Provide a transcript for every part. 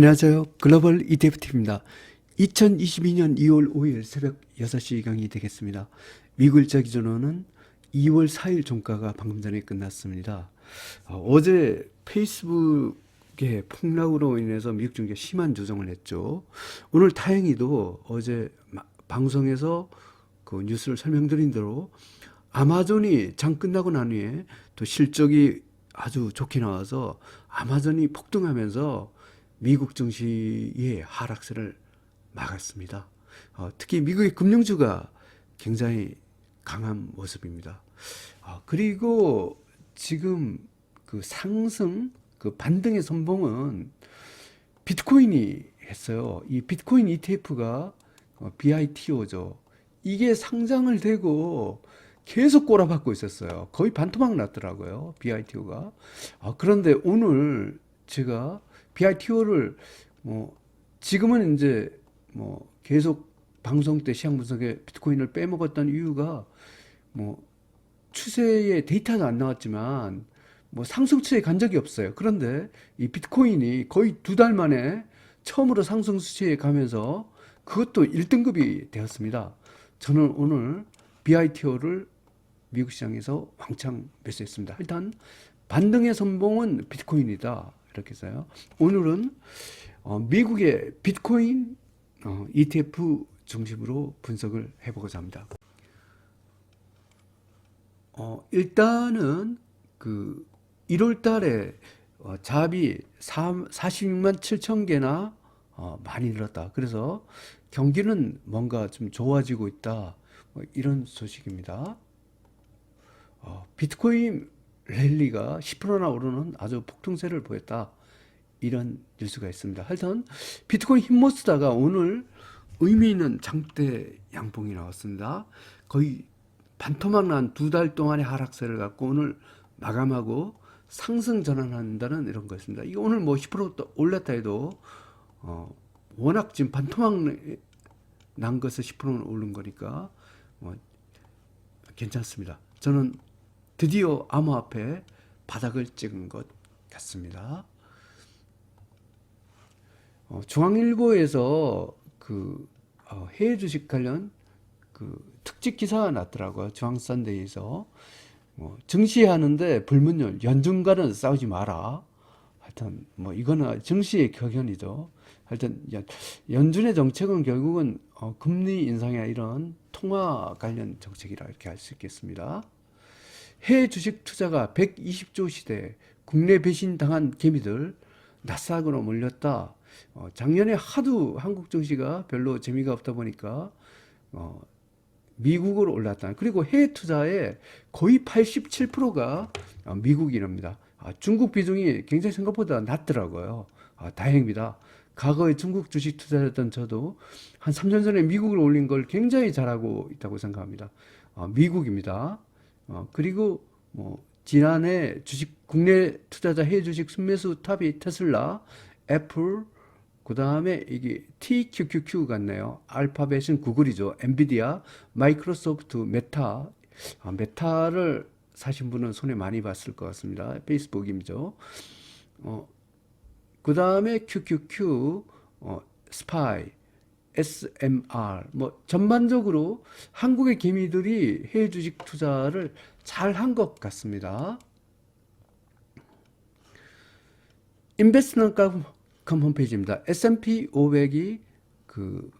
안녕하세요. 글로벌 ETFT입니다. 2022년 2월 5일 새벽 6시 강의 되겠습니다. 미국 일자 기준으로는 2월 4일 종가가 방금 전에 끝났습니다. 어, 제 페이스북의 폭락으로 인해서 미국 증시가 심한 조정을 했죠. 오늘 다행히도 어제 마- 방송에서 그 뉴스를 설명드린 대로 아마존이 장 끝나고 난 후에 또 실적이 아주 좋게 나와서 아마존이 폭등하면서 미국 증시의 하락세를 막았습니다. 어, 특히 미국의 금융주가 굉장히 강한 모습입니다. 아, 그리고 지금 그 상승, 그 반등의 선봉은 비트코인이 했어요. 이 비트코인 ETF가 어, BITO죠. 이게 상장을 되고 계속 꼬라박고 있었어요. 거의 반토막 났더라고요. BITO가. 아, 그런데 오늘 제가 BITO를 뭐 지금은 이제 뭐 계속 방송 때 시장 분석에 비트코인을 빼먹었던 이유가 뭐 추세의 데이터는 안 나왔지만 뭐 상승 추세에 간 적이 없어요. 그런데 이 비트코인이 거의 두 달 만에 처음으로 상승 추세에 가면서 그것도 1등급이 되었습니다. 저는 오늘 BITO를 미국 시장에서 왕창 매수했습니다. 일단 반등의 선봉은 비트코인이다. 이렇게 해서요. 오늘은 어, 미국의 비트코인 어, ETF 중심으로 분석을 해보고자 합니다. 어, 일단은 그 1월 달에 어, 잡이 46만 7천 개나 어, 많이 늘었다. 그래서 경기는 뭔가 좀 좋아지고 있다. 뭐 이런 소식입니다. 어, 비트코인 랠리가 10%나 오르는 아주 폭등세를 보였다. 이런 뉴스가 있습니다. 하여튼 비트코인 힘못 쓰다가 오늘 의미 있는 장대 양봉이 나왔습니다. 거의 반토막 난 두 달 동안의 하락세를 갖고 오늘 마감하고 상승 전환한다는 이런 거였습니다. 이거 오늘 뭐 10% 올랐다 해도 어, 워낙 지금 반토막 난 것을 10%는 오른 거니까 뭐 괜찮습니다. 저는 드디어 암호화폐 바닥을 찍은 것 같습니다. 어, 중앙일보에서 그 어, 해외 주식 관련 그 특집 기사가 났더라고요. 중앙선대에서 뭐 증시하는데 불문율 연준과는 싸우지 마라. 하여튼 뭐 이거는 증시의 격언이죠. 하여튼 연, 연준의 정책은 결국은 어, 금리 인상이나 이런 통화 관련 정책이라 이렇게 할 수 있겠습니다. 해외 주식 투자가 120조 시대 국내 배신 당한 개미들 나스닥으로 몰렸다. 어, 작년에 하도 한국 증시가 별로 재미가 없다 보니까 어, 미국으로 올랐다. 그리고 해외 투자의 거의 87%가 어, 미국인입니다. 아, 중국 비중이 굉장히 생각보다 낮더라고요. 아, 다행입니다. 과거에 중국 주식 투자했던 저도 한 3년 전에 미국을 올린 걸 굉장히 잘하고 있다고 생각합니다. 어, 미국입니다. 어, 그리고 뭐 지난해 주식 국내 투자자 해외 주식 순매수 탑이 테슬라, 애플, 그 다음에 이게 TQQQ 같네요. 알파벳은 구글이죠. 엔비디아, 마이크로소프트, 메타. 아, 메타를 사신 분은 손에 많이 봤을 것 같습니다. 페이스북이죠. 어, 그 다음에 QQQ, 어, 스파이, SMR, 뭐 전반적으로 한국의 개미들이 해외 주식 투자를 잘 한 것 같습니다. 인베스트먼트컴 홈페이지입니다. S&P 500이 그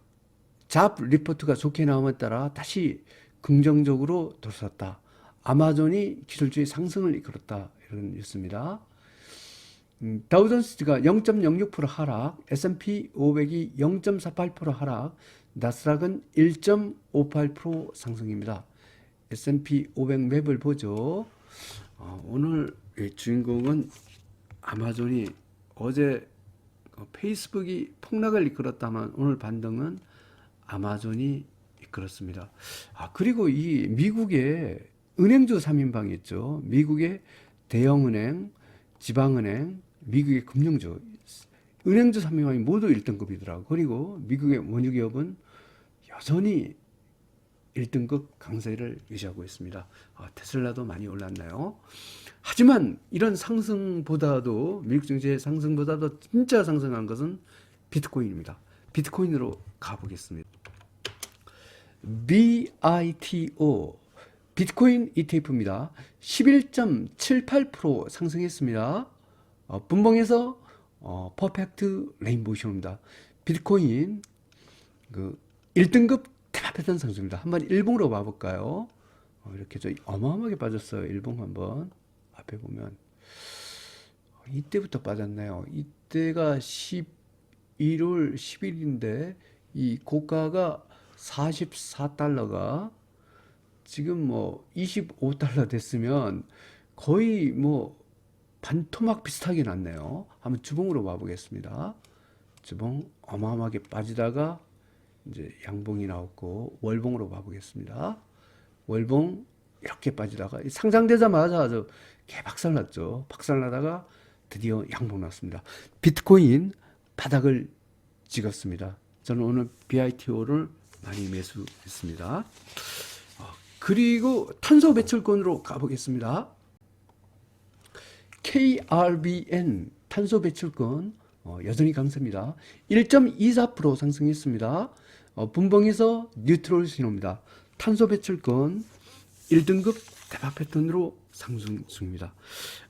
잡 리포트가 좋게 나옴에 따라 다시 긍정적으로 돌아섰다. 아마존이 기술주의 상승을 이끌었다. 이런 뉴스입니다. 음, 다우존스가 0.06% 하락, S&P 500이 0.48% 하락, 나스닥은 1.58% 상승입니다. S&P 500 맵을 보죠. 어, 오늘 주인공은 아마존이 어제 어, 페이스북이 폭락을 이끌었다면 오늘 반등은 아마존이 이끌었습니다. 아, 그리고 이 미국의 은행주 3인방 있죠. 미국의 대형은행, 지방은행, 미국의 금융주, 은행주 3인방이 모두 1등급이더라고. 그리고 미국의 원유기업은 여전히 1등급 강세를 유지하고 있습니다. 아, 테슬라도 많이 올랐나요? 하지만 이런 상승보다도 미국 증시의 상승보다도 진짜 상승한 것은 비트코인입니다. 비트코인으로 가보겠습니다. BITO 비트코인 ETF입니다. 11.78% 상승했습니다. 어, 분봉에서 어, 퍼펙트 레인보우 쇼입니다. 비트코인 그 1등급 대박 패턴 상승입니다. 한번 일봉으로 봐볼까요? 어, 이렇게 저 어마어마하게 빠졌어요. 일봉 한번 앞에 보면 어, 이때부터 빠졌네요. 이때가 11월 10일인데 이 고가가 44달러가 지금 뭐 25달러 됐으면 거의 뭐 반토막 비슷하게 났네요. 한번 주봉으로 봐보겠습니다. 주봉 어마어마하게 빠지다가 이제 양봉이 나왔고 월봉으로 봐보겠습니다. 월봉 이렇게 빠지다가 상장되자마자 아주 개박살 났죠. 박살 나다가 드디어 양봉 났습니다. 비트코인 바닥을 찍었습니다. 저는 오늘 BITO를 많이 매수했습니다. 어, 그리고 탄소 배출권으로 가보겠습니다. KRBN 탄소 배출권 어, 여전히 강세입니다. 1.24% 상승했습니다. 어, 분봉에서 뉴트럴 신호입니다. 탄소 배출권 1등급 대박 패턴으로 상승 중입니다.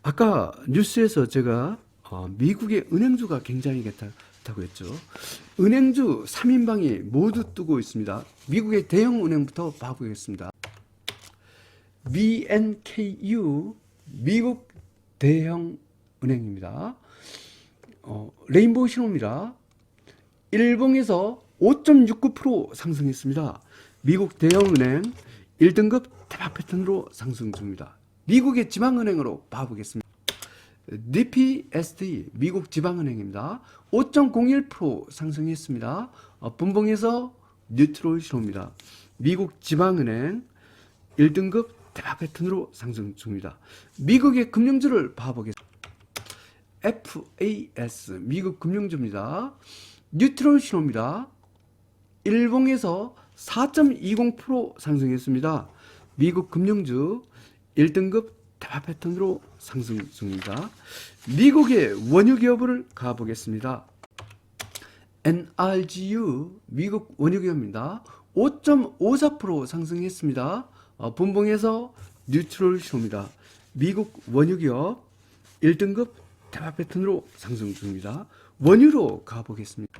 아까 뉴스에서 제가 어, 미국의 은행주가 굉장히 괜찮다고 했죠. 은행주 3인방이 모두 뜨고 있습니다. 미국의 대형 은행부터 봐보겠습니다. BNKU 미국 대형 은행입니다. 어, 레인보우 신호입니다. 일봉에서 5.69% 상승했습니다. 미국 대형은행 1등급 대박 패턴으로 상승 중입니다. 미국의 지방은행으로 봐보겠습니다. DPSD 미국 지방은행입니다. 5.01% 상승했습니다. 어, 분봉에서 뉴트럴 신호입니다. 미국 지방은행 1등급 대박 패턴으로 상승 중입니다. 미국의 금융주를 봐보겠습니다. FAS 미국 금융주입니다. 뉴트럴 신호입니다. 일봉에서 4.20% 상승했습니다. 미국 금융주 1등급 대박 패턴으로 상승 중입니다. 미국의 원유 기업을 가보겠습니다. NRGU 미국 원유 기업입니다. 5.54% 상승했습니다. 어, 분봉에서 뉴트럴 신호입니다. 미국 원유 기업 1등급 대박 패턴으로 상승 중입니다. 원유로 가보겠습니다.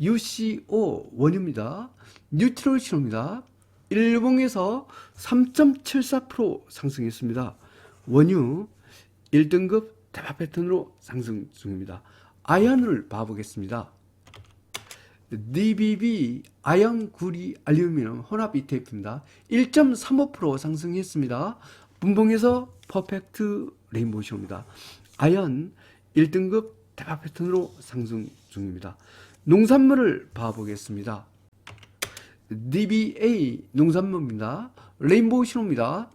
UCO 원유입니다. 뉴트럴 신호입니다. 일봉에서 3.74% 상승했습니다. 원유 1등급 대박 패턴으로 상승 중입니다. 아연을 봐보겠습니다. DBB 아연 구리 알루미늄 혼합 ETF입니다. 1.35% 상승했습니다. 분봉에서 퍼펙트 레인보우 쇼입니다. 아연 1등급 대박 패턴으로 상승 중입니다. 농산물을 봐보겠습니다. DBA 농산물입니다. 레인보우 신호입니다.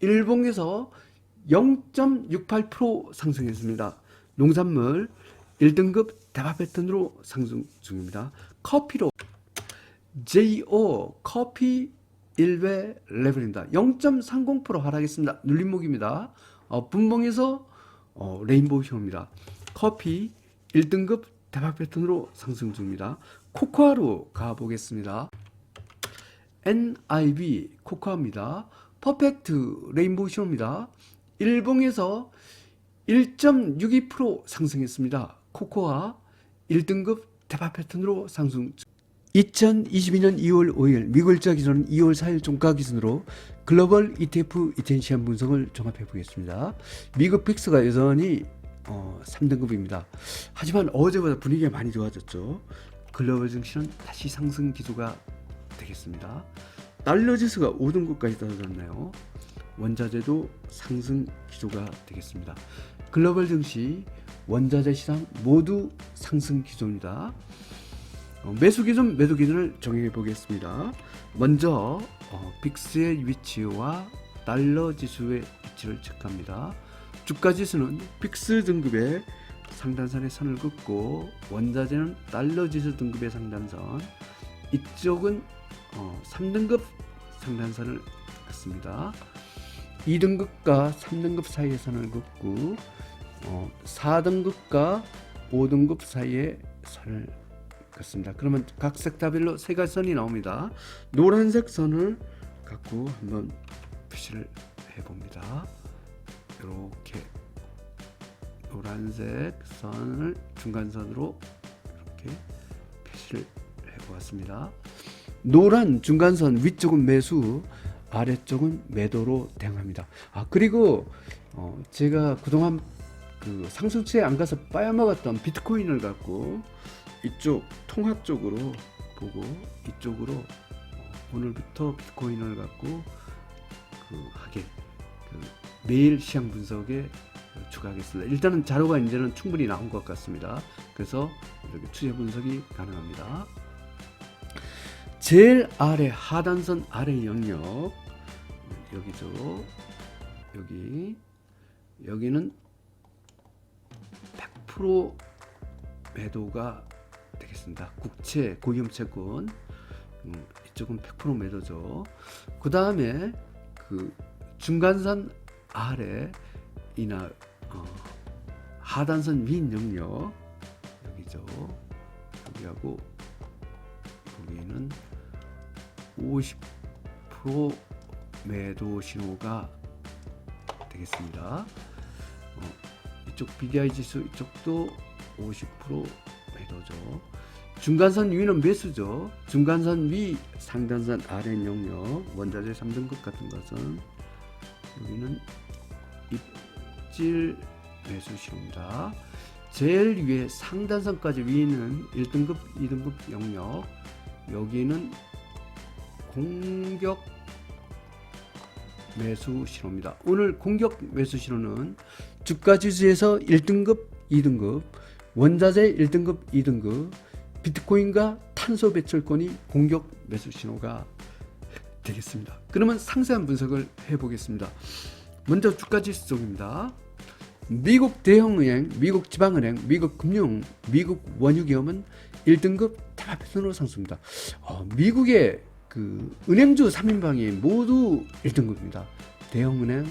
일봉에서 0.68% 상승했습니다. 농산물 1등급 대박 패턴으로 상승 중입니다. 커피로 JO 커피 1배 레벨입니다. 0.30% 하락했습니다. 눌림목입니다. 어, 분봉에서 어, 레인보우 신호입니다. 커피 1등급 대박 패턴으로 상승 중입니다. 코코아로 가보겠습니다. NIB 코코아입니다. 퍼펙트 레인보우 신호입니다. 일봉에서 1.62% 상승했습니다. 코코아 1등급 대박 패턴으로 상승 2022년 2월 5일 미국일자 기준은 2월 4일 종가 기준으로 글로벌 ETF 이텐시한 분석을 종합해 보겠습니다. 미국 픽스가 여전히 어, 3등급입니다. 하지만 어제보다 분위기가 많이 좋아졌죠. 글로벌 증시는 다시 상승 기조가 되겠습니다. 달러 지수가 5등급까지 떨어졌나요? 원자재도 상승 기조가 되겠습니다. 글로벌 증시, 원자재 시장 모두 상승 기조입니다. 어, 매수 기준, 매도 기준을 정해 보겠습니다. 먼저 어, 빅스의 위치와 달러 지수의 위치를 체크합니다. 주가 지수는 빅스 등급의 상단선에 선을 긋고 원자재는 달러 지수 등급의 상단선 이쪽은 어, 3등급 상단선을 긋습니다. 2등급과 3등급 사이에 선을 긋고 어, 4등급과 5등급 사이에 선을 긋습니다. 그러면 각 섹타별로 세 가지 선이 나옵니다. 노란색 선을 갖고 한번 표시를 해봅니다. 이렇게 노란색 선을 중간선으로 이렇게 표시를 해보았습니다. 노란 중간선 위쪽은 매수, 아래쪽은 매도로 대응합니다. 아 그리고 어, 제가 그동안 그 상승세에 안 가서 빠야먹었던 비트코인을 갖고 이쪽 통합 쪽으로 보고 이쪽으로 어, 오늘부터 비트코인을 갖고 그 하게 그 매일 시장 분석에 추가하겠습니다. 일단은 자료가 이제는 충분히 나온 것 같습니다. 그래서 이렇게 추세 분석이 가능합니다. 제일 아래 하단선 아래 영역 여기죠. 여기 여기는 100% 매도가 되겠습니다. 국채 고위험 채권 음, 이쪽은 100% 매도죠. 그 다음에 그 중간선 아래 이나 어, 하단선 위 영역 여기죠. 여기하고 여기는 50% 매도 신호가 되겠습니다. 어, 이쪽 BDI 지수 이쪽도 50% 매도죠. 중간선 위는 매수죠. 중간선 위 상단선 아래 영역 원자재 3등급 같은 것은 여기는 입질 매수 신호입니다. 제일 위에 상단선까지 위는 1등급, 2등급 영역 여기는 공격 매수 신호입니다. 오늘 공격 매수 신호는 주가 지수에서 1등급, 2등급, 원자재 1등급, 2등급, 비트코인과 탄소 배출권이 공격 매수 신호가 되겠습니다. 그러면 상세한 분석을 해보겠습니다. 먼저 주가 지수 쪽입니다. 미국 대형은행, 미국 지방은행, 미국 금융, 미국 원유기업은 1등급 타파편으로 상승입니다. 어, 미국의 그 은행주 3인방이 모두 1등급입니다. 대형은행,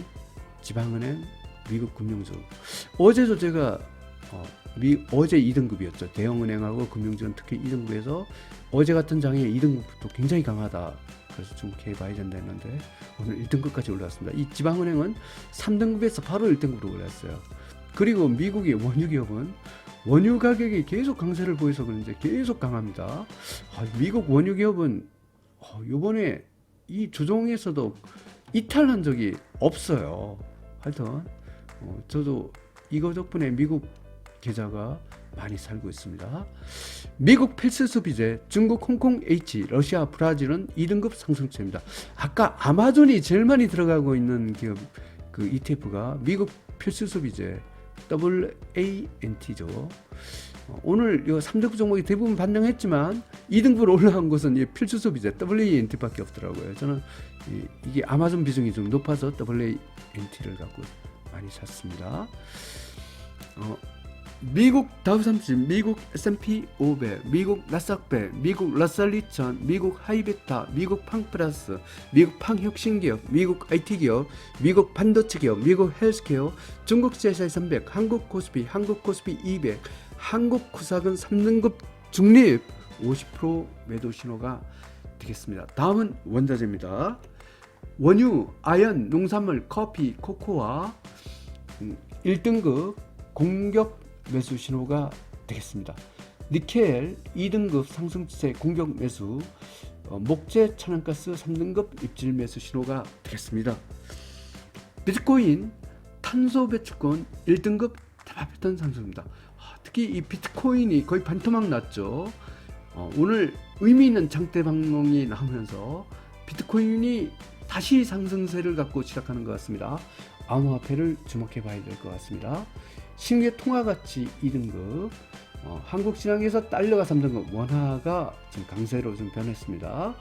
지방은행, 미국 금융주. 어제도 제가 어, 미, 어제 2등급이었죠. 대형은행하고 금융주는 특히 2등급에서 어제 같은 장에 2등급도 굉장히 강하다. 그래서 주목해 봐야 된다 했는데 오늘 1등급까지 올랐습니다. 이 지방은행은 3등급에서 바로 1등급으로 올랐어요. 그리고 미국의 원유 기업은 원유 가격이 계속 강세를 보여서 그런지 계속 강합니다. 아, 미국 원유 기업은 어, 이번에 이 조정에서도 이탈한 적이 없어요. 하여튼 어, 저도 이거 덕분에 미국 계좌가 많이 살고 있습니다. 미국 필수 소비재, 중국 홍콩 H, 러시아 브라질은 2등급 상승세입니다. 아까 아마존이 제일 많이 들어가고 있는 기업 그 ETF가 미국 필수 소비재 WANT죠. 어, 오늘 이 3등급 종목이 대부분 반등했지만 2등급으로 올라간 이 필수 소비재 WANT밖에 없더라고요. 저는 이, 이게 아마존 비중이 좀 높아서 WANT를 갖고 많이 샀습니다. 어, 미국 다우삼십, 미국 S&P 500, 미국 나스닥 100, 미국 러셀 2000, 미국 하이베타, 미국 팡플러스, 미국 팡혁신기업, 미국 IT기업, 미국 반도체 기업, 미국 헬스케어, 중국 CSI 300, 한국 코스피, 한국 코스피 200, 한국 구삭은 3등급 중립 50% 매도 신호가 되겠습니다. 다음은 원자재입니다. 원유, 아연, 농산물, 커피, 코코아 음, 1등급 공격 매수 신호가 되겠습니다. 니켈 2등급 상승세 공격 매수, 어, 목재 천연가스 3등급 입질 매수 신호가 되겠습니다. 비트코인 탄소 배출권 1등급 대파 패턴 상승입니다. 아, 특히 이 비트코인이 거의 반토막 났죠. 어, 오늘 의미 있는 장대 방송이 나오면서 비트코인이 다시 상승세를 갖고 시작하는 것 같습니다. 암호화폐를 주목해 봐야 될 것 같습니다. 신규 통화 가치 2등급, 어, 한국 시장에서 달러가 3등급, 원화가 지금 강세로 좀 변했습니다.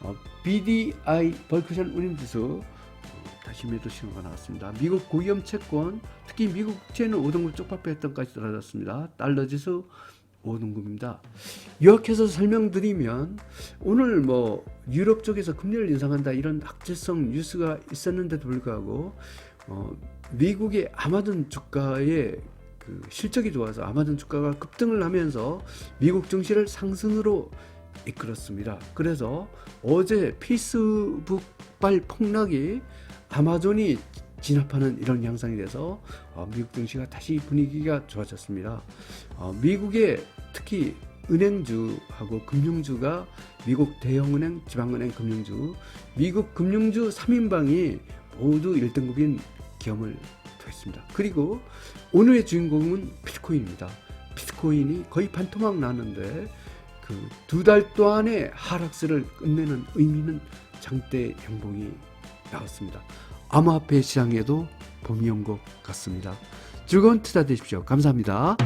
어, BDI 벌크션 운임 지수 어, 다시 매도 신호가 나왔습니다. 미국 고위험 채권, 특히 미국 국채는 5등급 쪽박배 했던까지 떨어졌습니다. 달러 지수 5등급입니다. 요약해서 설명드리면 오늘 뭐 유럽 쪽에서 금리를 인상한다 이런 악재성 뉴스가 있었는데도 불구하고 어, 미국의 아마존 주가의 그 실적이 좋아서 아마존 주가가 급등을 하면서 미국 증시를 상승으로 이끌었습니다. 그래서 어제 페이스북발 폭락이 아마존이 진압하는 이런 양상이 돼서 어, 미국 증시가 다시 분위기가 좋아졌습니다. 어, 미국의 특히 은행주하고 금융주가 미국 대형은행, 지방은행 금융주, 미국 금융주 3인방이 모두 1등급인 기염을 토했습니다. 그리고 오늘의 주인공은 비트코인입니다. 비트코인이 거의 반토막 나는데 그 두 달 동안의 하락세를 끝내는 의미는 장대 양봉이 나왔습니다. 암호화폐 시장에도 봄이 온 것 같습니다. 즐거운 투자 되십시오. 감사합니다.